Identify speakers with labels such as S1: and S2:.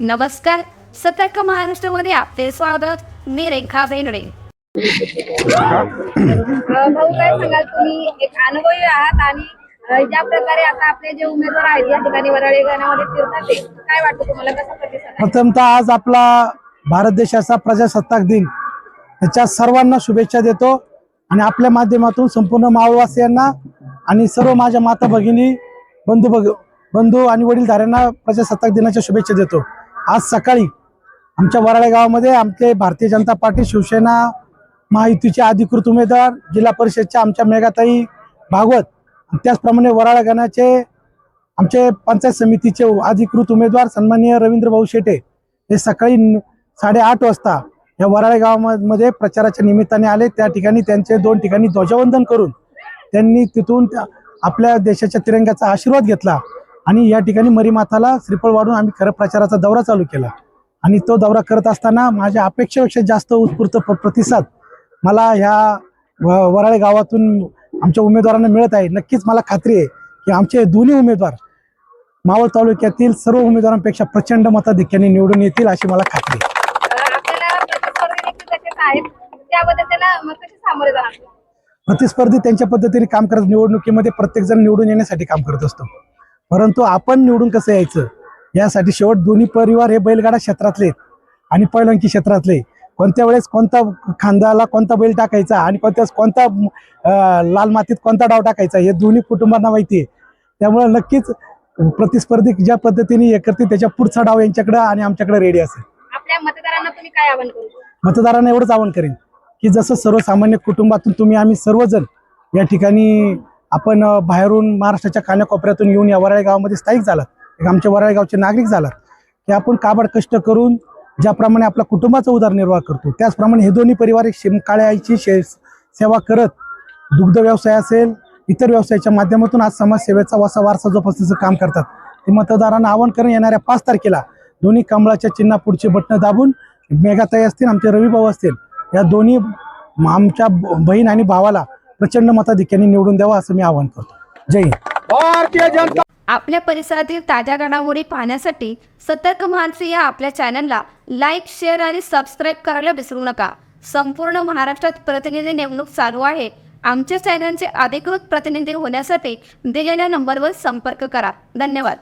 S1: नमस्कार. सतर्क महाराष्ट्रामध्ये आपले स्वागत. मी रेखा बेनडे
S2: अ, भाऊ काय सांगाल? तुम्ही एक अनुभवी आहात आणि अ, ज्या प्रकारे आता आपले जे उमेदवार आहेत या ठिकाणी वराळे गाण्यामध्ये फिरतात ते काय वाटतं तुम्हाला? कसा प्रतिसाद आहे?
S3: प्रथमतः आज आपला भारत देशाचा प्रजासत्ताक दिन. त्याच्या सर्वांना शुभेच्छा देतो आणि आपल्या माध्यमातून संपूर्ण मावळवासियांना आणि सर्व माझ्या माता भगिनी बंधू भग बंधू आणि वडीलधाऱ्यांना प्रजासत्ताक दिनाच्या शुभेच्छा देतो. आज सकाळी आमच्या वराळे गावामध्ये आमचे भारतीय जनता पार्टी शिवसेना महायुतीचे अधिकृत उमेदवार जिल्हा परिषदच्या आमच्या मेघाताई भागवत त्याचप्रमाणे वराळा गणाचे आमचे पंचायत समितीचे अधिकृत उमेदवार सन्माननीय रवींद्र भाऊ शेटे हे सकाळी साडेआठ वाजता या वराळे गावामध्ये प्रचाराच्या निमित्ताने आले. त्या ठिकाणी त्यांचे दोन ठिकाणी ध्वजवंदन करून त्यांनी तिथून त्या- आपल्या देशाच्या तिरंग्याचा आशीर्वाद घेतला. आणि या ठिकाणी मरीमाथाला श्रीफळ वाढून आम्ही खरं प्रचाराचा दौरा चालू केला. आणि तो दौरा करत असताना माझ्या अपेक्षेपेक्षा जास्त उत्स्फूर्त प्र- प्रतिसाद मला ह्या वराळे गावातून आमच्या उमेदवारांना मिळत आहे. नक्कीच मला खात्री आहे की आमचे दोन्ही उमेदवार मावळ तालुक्यातील सर्व उमेदवारांपेक्षा प्रचंड मताधिक्याने निवडून येतील अशी मला खात्री
S2: प्रतिस्पर्धी
S3: त्यांच्या पद्धतीने काम करत निवडणुकीमध्ये प्रत्येक जण निवडून येण्यासाठी काम करत असतो. परंतु आपण निवडून कसं यायचं? यासाठी शेवट दोन्ही परिवार हे बैलगाडा क्षेत्रातले आहेत आणि पैलवानकी क्षेत्रातले कोणत्या वेळेस कोणता खांद्याला कोणता बैल टाकायचा आणि कोणत्या कोणता लाल मातीत कोणता डाव टाकायचा हे दोन्ही कुटुंबांना माहिती आहे. त्यामुळे नक्कीच प्रतिस्पर्धी ज्या पद्धतीने हे करतील त्याच्या पुढचा डाव यांच्याकडे आणि आमच्याकडे रेडी असेल.
S2: आपल्या मतदारांना तुम्ही काय आवाहन करू?
S3: मतदारांना एवढंच आवाहन करेन की जसं सर्वसामान्य कुटुंबातून तुम्ही आम्ही सर्वजण या ठिकाणी आपण बाहेरून महाराष्ट्राच्या कानाकोपऱ्यातून येऊन या वराळे गावामध्ये स्थायिक झालात. एक आमच्या वराळे गावचे नागरिक झालात. की आपण काबाड कष्ट करून ज्याप्रमाणे आपल्या कुटुंबाचा उदरनिर्वाह करतो त्याचप्रमाणे हे दोन्ही परिवार एक शिमकाळ्याची आईची शे सेवा करत दुग्ध व्यवसाय असेल इतर व्यवसायाच्या माध्यमातून आज समाजसेवेचा वसा वारसा जोपासण्याचं काम करतात. ते मतदारांना आवाहन करून येणाऱ्या पाच तारखेला दोन्ही कमळाच्या चिन्हा पुढची बटणं दाबून मेघाताई असतील आमचे रविभाऊ असतील या दोन्ही आमच्या ब- बहीण आणि भावाला प्रचंड मताधिक्याने निवडून द्यावं असं मी आवाहन करतो. जय हिंद.
S1: आपल्या परिसरातील ताज्या घडामोडी पाहण्यासाठी सतर्क मानसी या आपल्या चॅनलला लाईक शेअर आणि सबस्क्राईब करायला विसरू नका. संपूर्ण महाराष्ट्रात प्रतिनिधी नेमणूक चालू आहे. आमच्या चॅनलचे अधिकृत प्रतिनिधी होण्यासाठी दिलेल्या नंबरवर संपर्क करा. धन्यवाद.